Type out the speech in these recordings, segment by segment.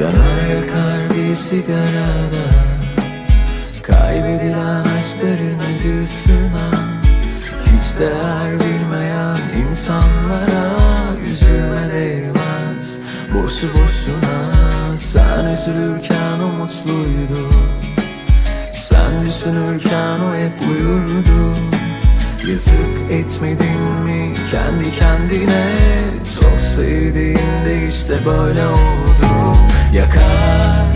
Yanar yakar bir sigarada Kaybedilen aşkların acısına Hiç değer bilmeyen insanlara Üzülme değmez. Boşu boşuna Sen üzülürken o mutluydu Sen düşünürken o hep uyurdu. Yazık etmedin mi kendi kendine? Çok sevdiğinde işte böyle oldu Yakar.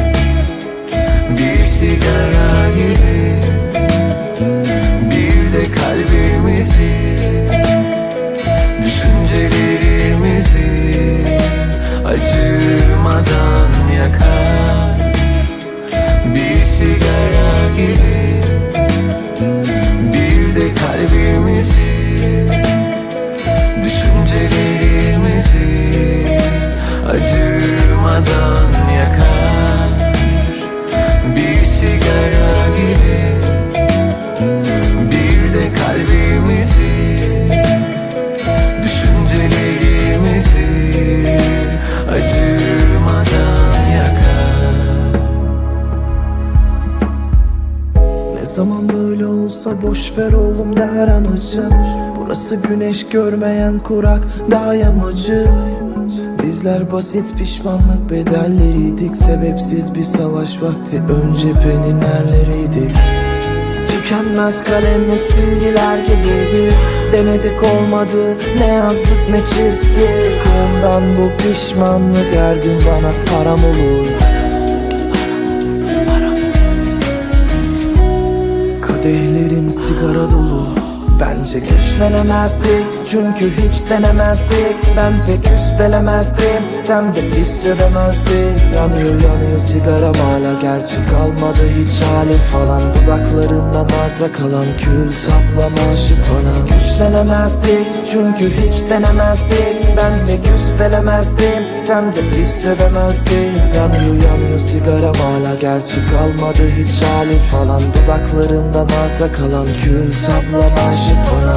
Bir sigara gibi Bir de kalbimizi zaman böyle olsa boş ver oğlum der anacım Burası güneş görmeyen kurak dağ yamacı. Bizler basit pişmanlık bedelleriydik. Sebepsiz bir savaş vakti. Ön cephenin erleriydik Tükenmez kalemle silgiler gibiydi. Denedik olmadı ne yazdık ne çizdik. Ondan bu pişmanlık her gün bana param olur Kadehlerim sigara dolu. Bence güçlenemezdik çünkü hiç denemezdik. Ben pek üstelemezdim sen de hissedemezdin Yanıyor yanıyor sigaram hala gerçi kalmadı hiç halim falan. Dudaklarından arta kalan kül saplama aşık bana. Güçlenemezdik çünkü hiç denemezdik Ben pek üstelemezdim sen de hissedemezdin Yanıyor yanıyor sigaram hala gerçi kalmadı hiç halim falan. Dudaklarından arta kalan kül saplama aşık bana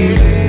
querer.